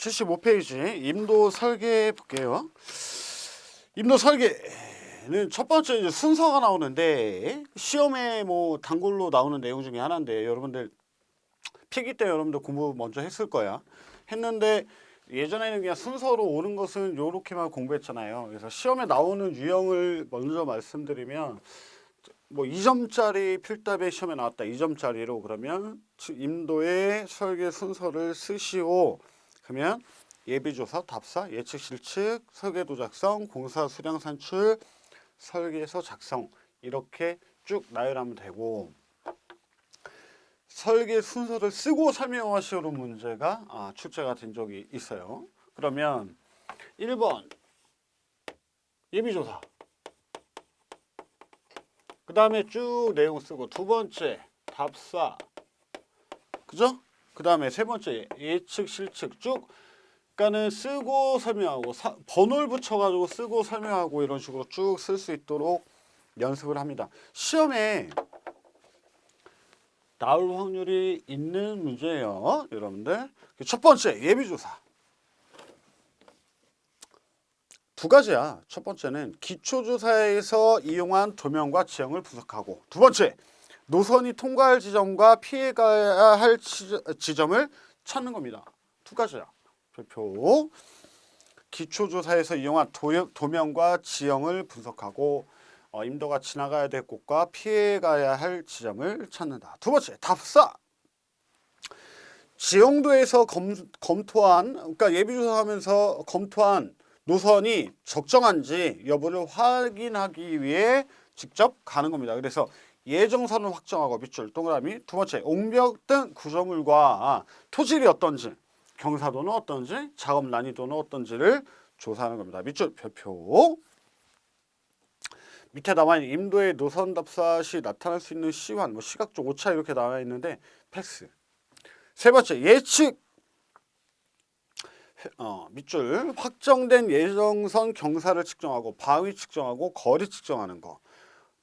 75페이지 임도 설계 볼게요. 임도 설계는 첫 번째 이제 순서가 나오는데 시험에 뭐 단골로 나오는 내용 중에 하나인데 여러분들 필기 때 여러분들 공부 먼저 했을 거야. 했는데 예전에는 그냥 순서로 오는 것은 요렇게만 공부했잖아요. 그래서 시험에 나오는 유형을 먼저 말씀드리면 뭐 2점짜리 필답에 시험에 나왔다. 2점짜리로 그러면 임도의 설계 순서를 쓰시오. 그러면 예비조사, 답사, 예측 실측, 설계도 작성, 공사 수량 산출, 설계서 작성 이렇게 쭉 나열하면 되고 설계 순서를 쓰고 설명하시오는 문제가 아, 출제가 된 적이 있어요. 그러면 1번 예비조사 그 다음에 쭉 내용 쓰고 두 번째 답사 그죠? 그 다음에 세 번째 예측 실측 쭉 그러니까는 쓰고 설명하고 사- 번호를 붙여가지고 쓰고 설명하고 이런 식으로 쭉 쓸 수 있도록 연습을 합니다. 시험에 나올 확률이 있는 문제예요, 여러분들. 첫 번째 예비조사. 두 가지야. 첫 번째는 기초조사에서 이용한 도면과 지형을 분석하고 두 번째 노선이 통과할 지점과 피해가야 할 지- 지점을 찾는 겁니다. 두 가지야. 별표. 기초조사에서 이용한 도, 도면과 지형을 분석하고 어, 임도가 지나가야 될 곳과 피해가야 할 지점을 찾는다. 두 번째, 답사. 지형도에서 검, 검토한, 그러니까 예비조사하면서 검토한 노선이 적정한지 여부를 확인하기 위해 직접 가는 겁니다. 그래서 예정선을 확정하고 밑줄 동그라미 두 번째 옹벽 등 구조물과 토질이 어떤지 경사도는 어떤지 작업 난이도는 어떤지를 조사하는 겁니다. 밑줄 별표 밑에 나와 있는 임도의 노선 답사 시 나타날 수 있는 시환, 뭐 시각적 오차 이렇게 나와 있는데 패스. 세 번째 예측 어, 밑줄 확정된 예정선 경사를 측정하고 바위 측정하고 거리 측정하는 거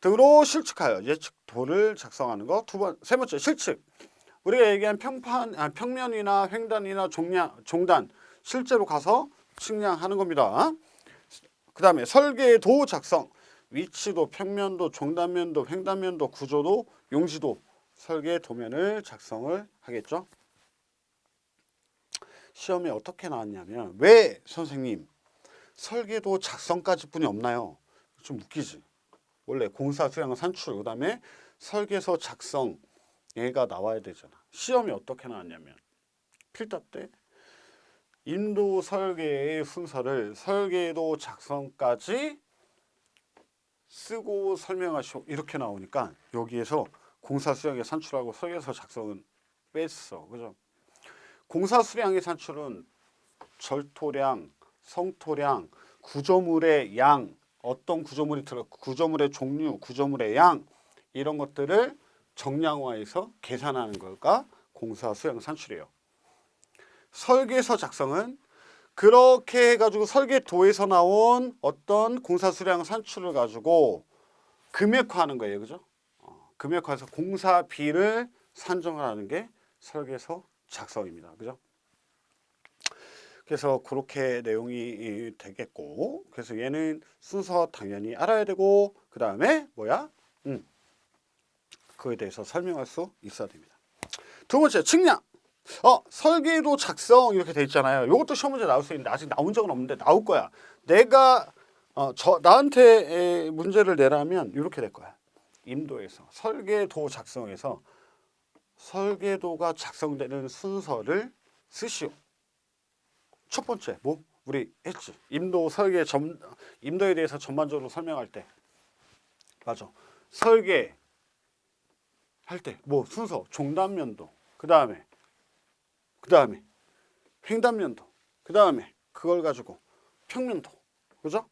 등으로 실측하여 예측도를 작성하는 거. 두 번, 세 번째 실측. 우리가 얘기한 평판, 아, 평면이나 횡단이나 종량, 종단 실제로 가서 측량하는 겁니다. 그 다음에 설계도 작성. 위치도, 평면도, 종단면도, 횡단면도, 구조도, 용지도 설계 도면을 작성을 하겠죠. 시험에 어떻게 나왔냐면 왜 선생님 설계도 작성까지 뿐이 없나요? 좀 웃기지. 원래 공사 수량 산출 그다음에 설계서 작성 얘가 나와야 되잖아. 시험이 어떻게 나왔냐면 필답 때 인도 설계의 순서를 설계도 작성까지 쓰고 설명하시오 이렇게 나오니까 여기에서 공사 수량의 산출하고 설계서 작성은 뺐어. 그죠? 공사 수량의 산출은 절토량, 성토량, 구조물의 양, 어떤 구조물이 들어 구조물의 종류, 구조물의 양 이런 것들을 정량화해서 계산하는 걸까 공사 수량 산출이에요. 설계서 작성은 그렇게 해가지고 설계도에서 나온 어떤 공사 수량 산출을 가지고 금액화하는 거예요, 그죠? 어, 금액화해서 공사비를 산정을 하는 게 설계서 작성입니다, 그죠? 그래서 그렇게 내용이 되겠고, 그래서 얘는 순서 당연히 알아야 되고, 그 다음에 뭐야? 음, 그에 대해서 설명할 수 있어야 됩니다. 두 번째 측량. 어 설계도 작성 이렇게 돼 있잖아요. 이것도 시험 문제 나올 수 있는데 아직 나온 적은 없는데 나올 거야. 내가 어, 저 나한테 에, 문제를 내라면 이렇게 될 거야. 임도에서 설계도 작성해서 설계도가 작성되는 순서를 쓰시오. 첫 번째 뭐 우리 했지. 임도 설계 점 임도에 대해서 전반적으로 설명할 때 맞아. 설계 할 때 뭐 순서 종단면도 그 다음에 그 다음에 횡단면도 그 다음에 그걸 가지고 평면도 그죠?